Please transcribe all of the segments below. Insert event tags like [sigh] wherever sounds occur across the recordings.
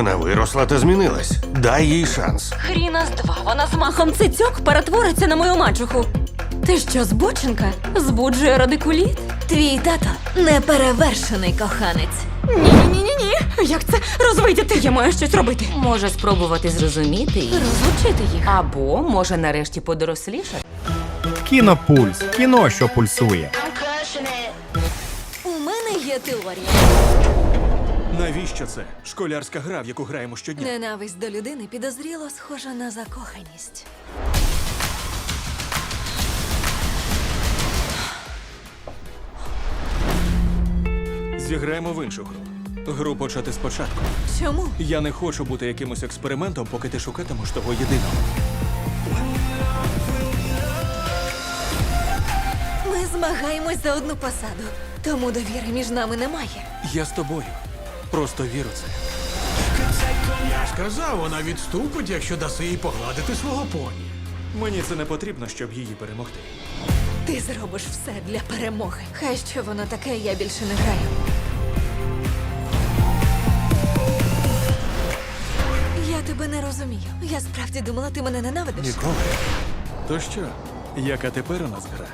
Вона виросла та змінилась. Дай їй шанс. Хріна з два, вона з махом цицьок перетвориться на мою мачуху. Ти що, збоченка? Збуджує радикуліт? Твій тато неперевершений коханець. Ні, ні, ні, ні, ні. Як це розвидіти? Я маю щось робити. Може спробувати зрозуміти їх. Розлучити їх. Або може нарешті подорослішати. Кінопульс. Кіно, що пульсує. У мене є теорія. Навіщо це? Школярська гра, в яку граємо щодня. Ненависть до людини підозріло схожа на закоханість. Зіграємо в іншу гру. Гру почати спочатку. Чому? Я не хочу бути якимось експериментом, поки ти шукатимеш того єдиного. Ми змагаємось за одну посаду, тому довіри між нами немає. Я з тобою. Просто віру це. Я ж казав, вона відступить, якщо даси їй погладити свого поні. Мені це не потрібно, щоб її перемогти. Ти зробиш все для перемоги. Хай що воно таке, я більше не граю. Я тебе не розумію. Я справді думала, ти мене ненавидиш. Ніколи. То що, яка тепер у нас гра?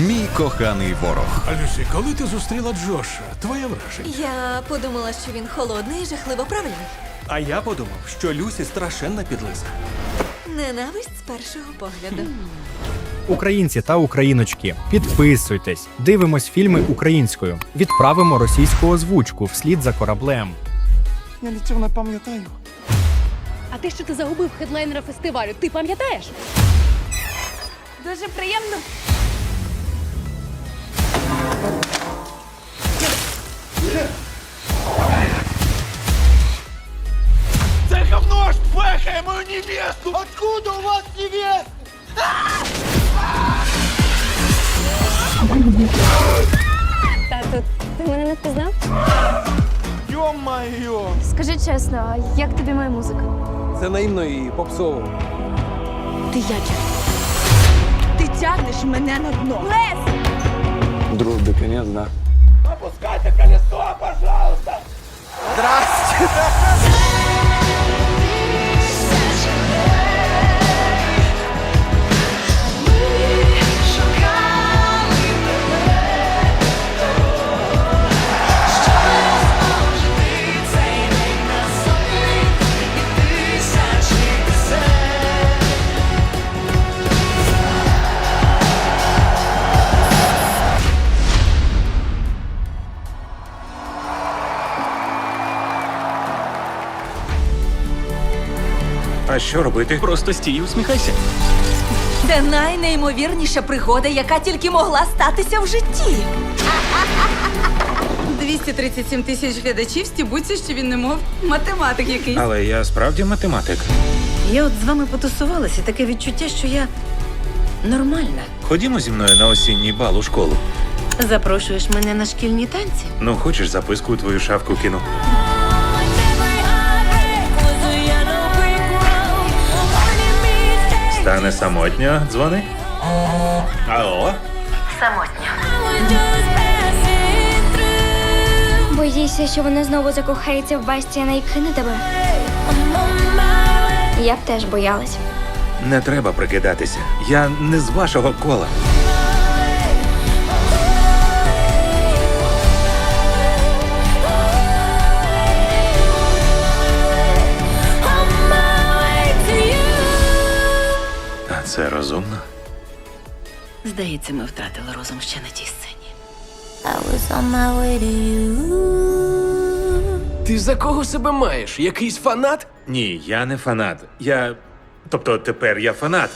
Мій коханий ворог. А Люсі, коли ти зустріла Джоша, твоє враження? Я подумала, що він холодний і жахливо правильний. А я подумав, що Люсі страшенна підлиза. Ненависть з першого погляду. Українці та україночки, підписуйтесь, дивимось фільми українською, відправимо російську озвучку вслід за кораблем. А те, що ти загубив хедлайнера фестивалю, ти пам'ятаєш? Дуже приємно. Тату, ти мене не впізнав? Йо-майо! Скажи чесно, а як тобі моя музика? Це наївно і попсово. Ти ячер. Ти тягнеш мене на дно. Лес! Дружбі конец, да. Що робити? Просто стій і усміхайся. Це найнеймовірніша пригода, яка тільки могла статися в житті. 237 тисяч глядачів стібуться, що він не мов математик якийсь. Але я справді математик. Я от з вами потусувалася, таке відчуття, що я нормальна. Ходімо зі мною на осінній бал у школу. Запрошуєш мене на шкільні танці? Ну, хочеш записку у твою шафку кину? Стане самотньо, дзвони. Алло? Боїшся, що вона знову закохається в Бастіана і кине тебе? Я б теж боялась. Не треба прикидатися. Я не з вашого кола. Це розумно. Здається, ми втратили розум ще на тій сцені. Ти за кого себе маєш? Якийсь фанат? Ні, я не фанат. Я. Тобто тепер я фанат.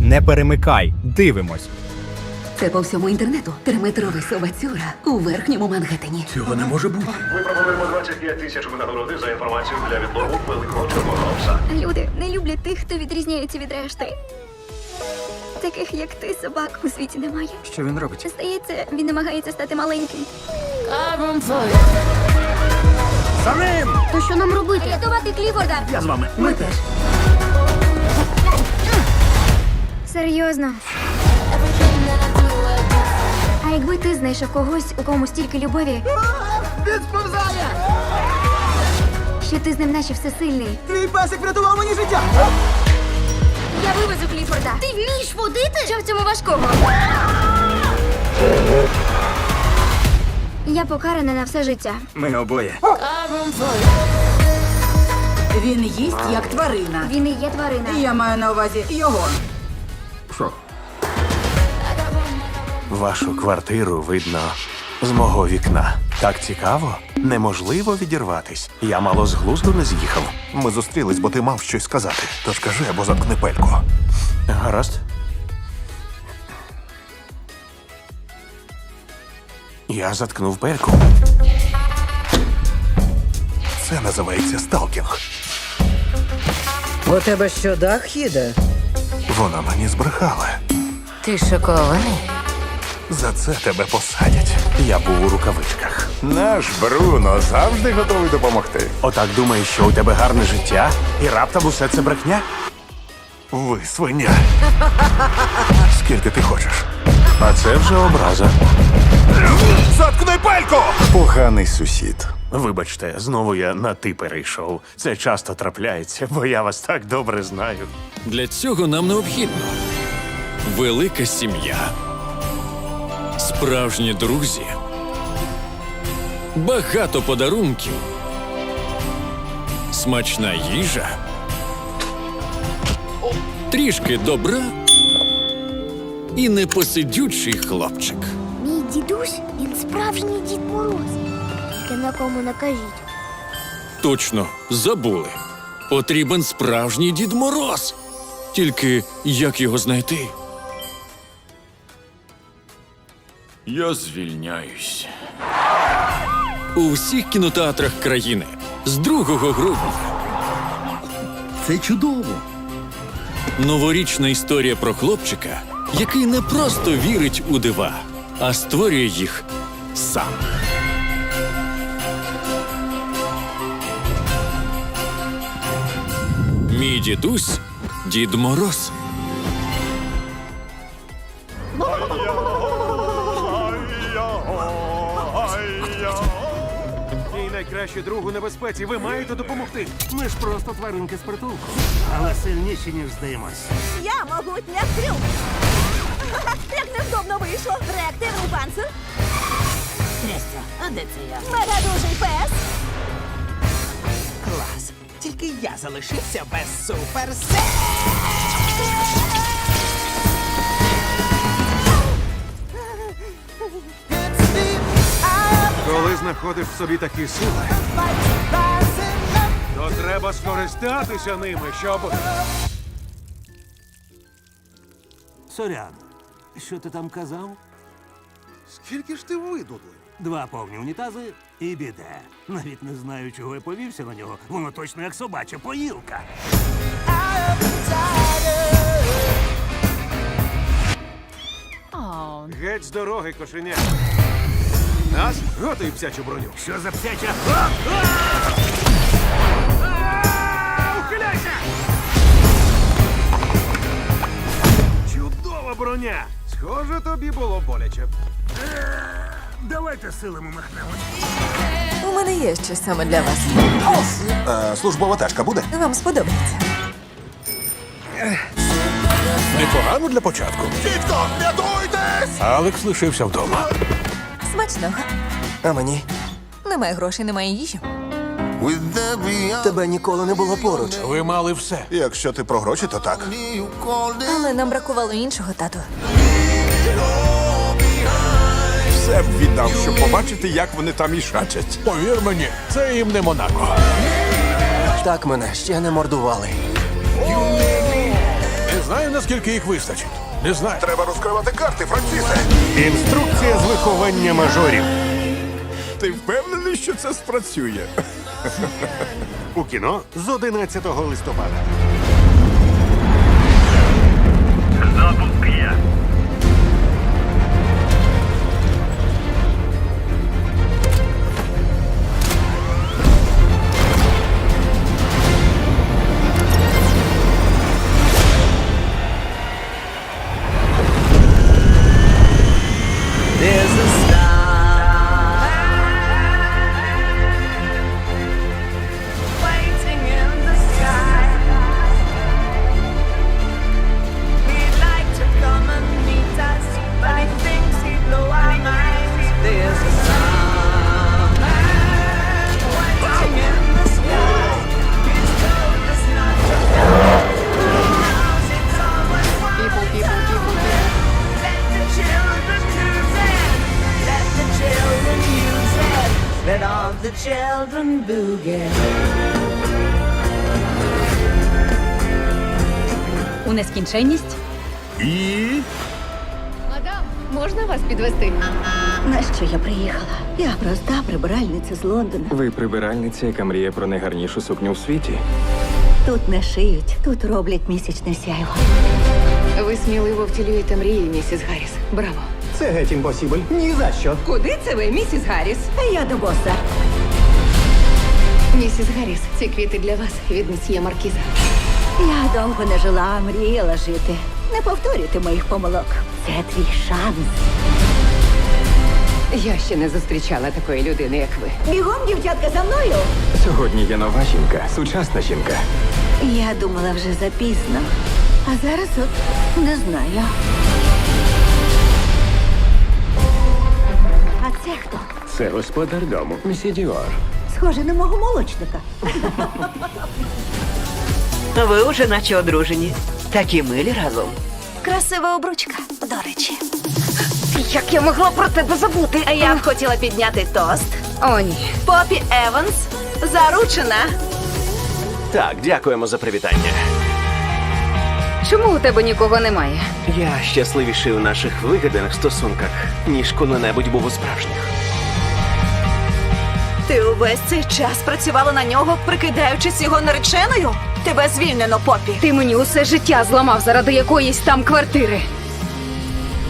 Не перемикай, дивимось. Це по всьому інтернету. Триметровий собацюра у верхньому Мангеттені. Цього не може бути. Ми пропонуємо 25 тисяч винагороди за інформацію для відлову великого чорного пса. Люди не люблять тих, хто відрізняється від решти. Таких, як ти, собак у світі немає. Що він робить? Здається, він намагається стати маленьким. За ним! То що нам робити? Рятувати Кліфорда! Я з вами. Ми теж. Серйозно. Знайшов когось, у кому стільки любові. Він сповзає! Що ти з ним наче всесильний. Твій песик врятував мені життя! Я вивезу Кліфорда. Ти вмієш водити? Що в цьому важкого? Я покарана на все життя. Ми обоє. Він їсть як тварина. Він і є тварина. Я маю на увазі його. Вашу квартиру видно з мого вікна. Так цікаво, неможливо відірватись. Я мало з глузду не з'їхав. Ми зустрілись, бо ти мав щось сказати. Тож кажи або заткни пельку. Гаразд. Я заткнув пельку. Це називається сталкінг. У тебе що, дах їде? Вона мені збрехала. Ти шокований? За це тебе посадять. Я був у рукавичках. Наш Бруно завжди готовий допомогти. Отак думаєш, що у тебе гарне життя, і раптом усе це брехня? Ви свиня. [laughs] Скільки ти хочеш? А це вже образа. Заткни пальку! Поганий сусід. Вибачте, знову я на ти перейшов. Це часто трапляється, бо я вас так добре знаю. Для цього нам необхідно велика сім'я, справжні друзі, багато подарунків, смачна їжа, трішки добра і непосидючий хлопчик. Мій дідусь, він справжній дід Мороз. Тільки на кому накажіть. Точно, забули. Потрібен справжній Дід Мороз. Тільки як його знайти? Я звільняюсь. У всіх кінотеатрах країни з 2 грудня. Це чудово. Новорічна історія про хлопчика, який не просто вірить у дива, а створює їх сам. Мій дідусь Дід Мороз. Мій найкращий друг у небезпеці. Ви маєте допомогти. Ми ж просто тваринки з притулку. Але сильніші, ніж здаємось. Я могутня трюк. [laughs] Як невдобно вийшло. Реактивний панцир. Трястя, а де це я? Мегадужий пес. Клас. Тільки я залишився без супер Коли знаходиш в собі такі сили, то треба скористатися ними, щоб. Сорян, що ти там казав? Скільки ж ти видудлив? Два повні унітази і біде. Навіть не знаю, чого я повівся на нього. Воно точно як собача поїлка. Геть з дороги, кошеня. Нас? Готуй псячу броню. Що за псяча? Ухиляйся! Чудова броня! Схоже, тобі було боляче. Давайте силами махнемо. У мене є щось саме для вас. службова тачка буде? Вам сподобається. Непогано для початку. Дідько, рятуйтесь! Алекс лишився вдома. Смачного. А мені? Немає грошей, немає їжі. Тебе ніколи не було поруч. Ви мали все. Якщо ти про гроші, то так. Але нам бракувало іншого тату. Все б віддав, щоб побачити, як вони там ішачать. Повір мені, це їм не Монако. Так мене ще не мордували. Не знаю, наскільки їх вистачить. Не знаю. Треба розкривати карти, Францісе. Інструкція з виховання мажорів. Ти впевнений, що це спрацює? У кіно з 11 листопада. Let all the children boogie. У нескінченність Мадам, можна вас підвести? На що я приїхала? Я проста прибиральниця з Лондона. Ви прибиральниця, яка мріє про найгарнішу сукню в світі. Тут не шиють, тут роблять місячне сяйво. Ви сміливо втілюєте мрії, місіс Гарріс. Браво! Це геть імпосібль. Ні за що. Куди це ви, місіс Гарріс? Я до боса. Місіс Гарріс, ці квіти для вас від месьє Маркіза. Я довго не жила, а мріяла жити. Не повторюйте моїх помилок. Це твій шанс. Я ще не зустрічала такої людини, як ви. Бігом, дівчатка, за мною. Сьогодні є нова жінка, сучасна жінка. Я думала вже запізно. А зараз от не знаю. Це хто? Це господар дому. Місі Діор. Схоже на мого молочника. Ви уже наче одружені. Такі милі разом. Красива обручка, до речі. Як я могла про тебе забути? А я б хотіла підняти тост. О, ні. Попі Еванс заручена. Так, дякуємо за привітання. Чому у тебе нікого немає? Я щасливіший у наших вигаданих стосунках, ніж коли-небудь був у справжніх. Ти увесь цей час працювала на нього, прикидаючись його нареченою? Тебе звільнено, Попі. Ти мені усе життя зламав заради якоїсь там квартири.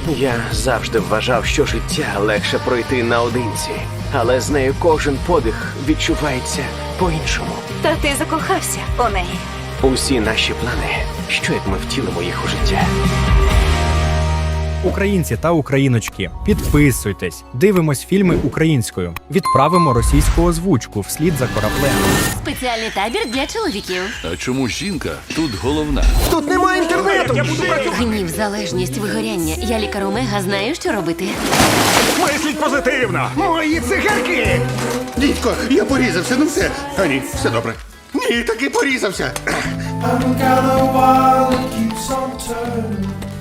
Я завжди вважав, що життя легше пройти наодинці, але з нею кожен подих відчувається по-іншому. Та ти закохався у неї. Усі наші плани, що як ми втілимо їх у життя. Українці та україночки, підписуйтесь, дивимось фільми українською, відправимо російську озвучку вслід за кораблем. Спеціальний табір для чоловіків. А чому жінка тут головна? Тут немає інтернету! Я буду Гнів, залежність, вигоряння. Я лікар Омега, знаю, що робити. Мисліть позитивно! Мої цигарки! Дідько, я порізався, ну все. А ні, все добре. Ні, таки порізався.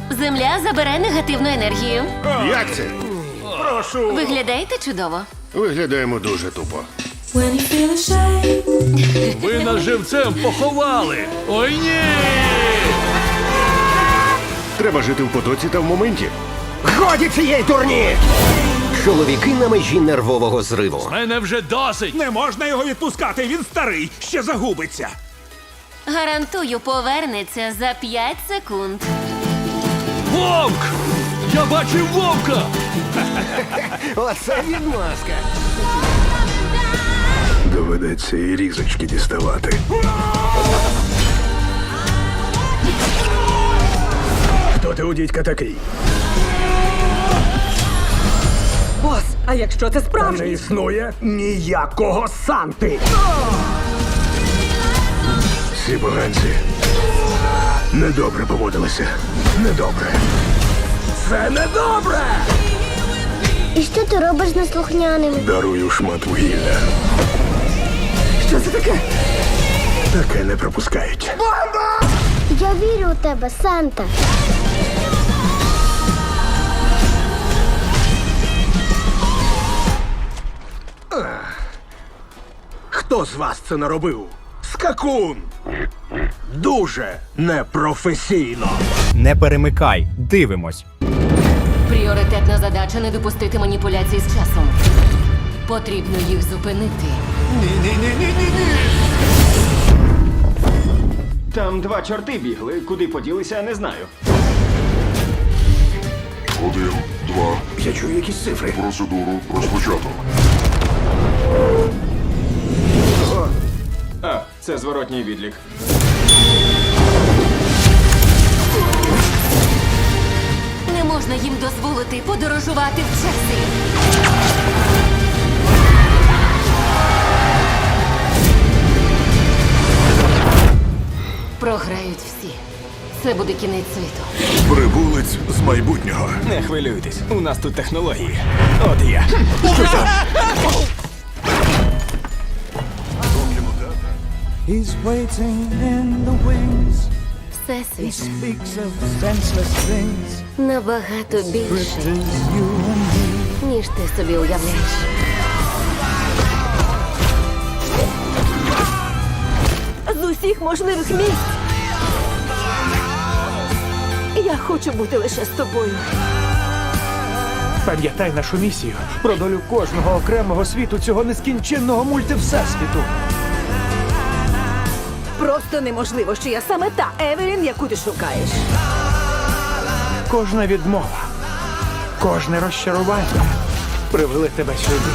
Земля забере негативну енергію. Як це? Прошу! Виглядаєте чудово. Виглядаємо дуже тупо. Ви нас живцем поховали! Ой ні! Треба жити в потоці та в моменті. Годі цієї турні! Чоловіки на межі нервового зриву. Мене вже досить! Не можна його відпускати, він старий, ще загубиться. Гарантую, повернеться за 5 секунд. Вовк! Я бачив вовка! Оце відмазка. Доведеться і різочки діставати. Хто ти у дідька такий? Бос, а якщо це Не існує ніякого Санти. Ці поганці недобре поводилися. Недобре. Це недобре! І що ти робиш з неслухняними? Дарую шмат вугілля. Що це таке? Таке не пропускають. Я вірю у тебе, Санта. Хто з вас це наробив? Скакун! Дуже непрофесійно. Не перемикай, дивимось. Пріоритетна задача не допустити маніпуляцій з часом. Потрібно їх зупинити. Ні-ні-ні. Там два чорти бігли. Куди поділися, не знаю. Один, два, Я чую якісь цифри. процедуру розпочато. А, це зворотній відлік. Не можна їм дозволити подорожувати в часі. Програють всі. Це буде кінець світу. Прибулець з майбутнього. Не хвилюйтесь, у нас тут технології. От я. [laughs] He's waiting in the wings. Всесвіт speaks of senseless things. Набагато більше, ніж ти собі уявляєш. З усіх можливих місць. Я хочу бути лише з тобою. Пам'ятай нашу місію про долю кожного окремого світу цього нескінченного мультивсесвіту. Просто неможливо, що я саме та Евелін, яку ти шукаєш. Кожна відмова, кожне розчарування привели тебе сюди.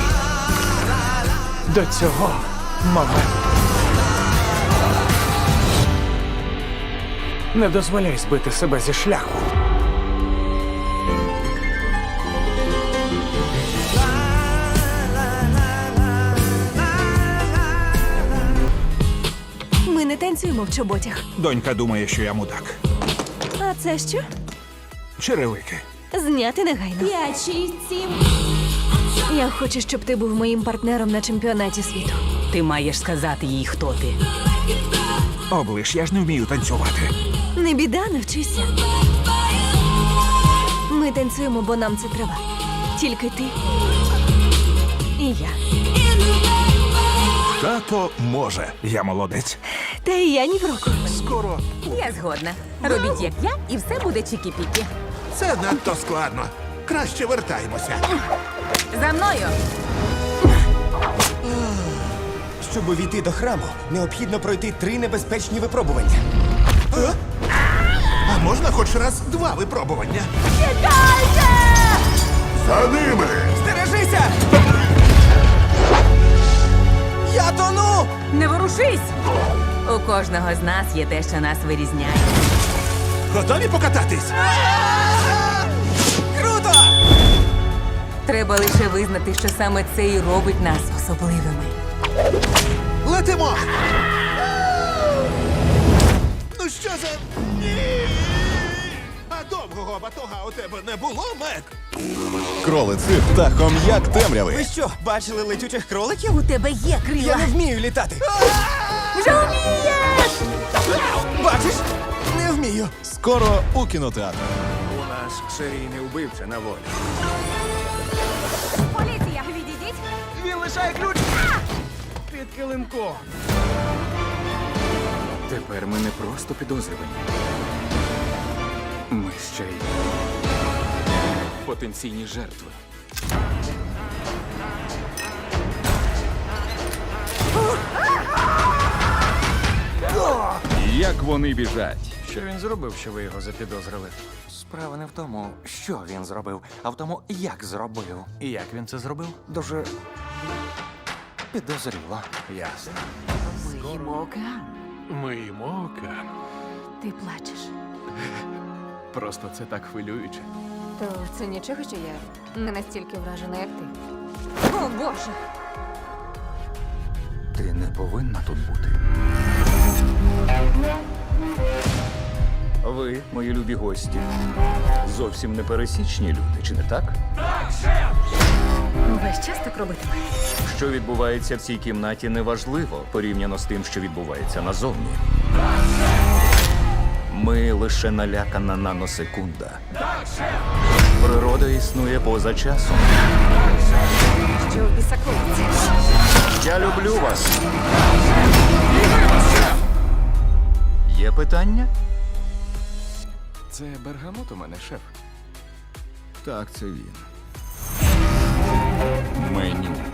До цього моменту. Не дозволяй збити себе зі шляху. Танцюємо в чоботях. Донька думає, що я мудак. А це що? Черевики. Зняти негайно. П'ять, шість, сім. Я хочу, щоб ти був моїм партнером на чемпіонаті світу. Ти маєш сказати їй, хто ти. Облиш, я ж не вмію танцювати. Не біда, навчися. Ми танцюємо, бо нам це треба. Тільки ти і я. Тато може. Я молодець. Та і я ні в року. Скоро. Я згодна. Робіть як я, і все буде чікі-пікі. Це надто складно. Краще вертаємося. За мною! Щоб увійти до храму, необхідно пройти три небезпечні випробування. А можна хоч раз два випробування? За ними! Стережися! Я тону! Не ворушись! У кожного з нас є те, що нас вирізняє. Готові покататись? Круто! Треба лише визнати, що саме це і робить нас особливими. Летимо! Ну що за. Ні! Довгого батога у тебе не було, Мек? Кролиці птахом як темряви. Ви що, бачили летючих кроликів? У тебе є крила. Я не вмію літати. Вже вмієш! Бачиш? Не вмію. Скоро у кінотеатрах. У нас серійний вбивця на волі. Поліція, відійдіть! Він лишає ключ під килимком. Тепер ми не просто підозрювані. Ми ще й потенційні жертви. Як вони біжать? Що він зробив, що ви його запідозрили? Справа не в тому, що він зробив, а в тому, як зробив. І як він це зробив? Дуже підозріло. Ясно. Ми їмо океан. Ми їмо океан. Ти плачеш. Просто це так хвилююче. То це нічого, що я не настільки вражена, як ти. О, Боже! Ти не повинна тут бути. Ви, мої любі гості, зовсім не пересічні люди, чи не так? Весь час так робитиме. Що відбувається в цій кімнаті, неважливо порівняно з тим, що відбувається назовні. Ми лише налякана наносекунда. Природа існує поза часом. Що? Я люблю вас. Є питання? Це бергамот у мене, шеф. Так, це він. Меню.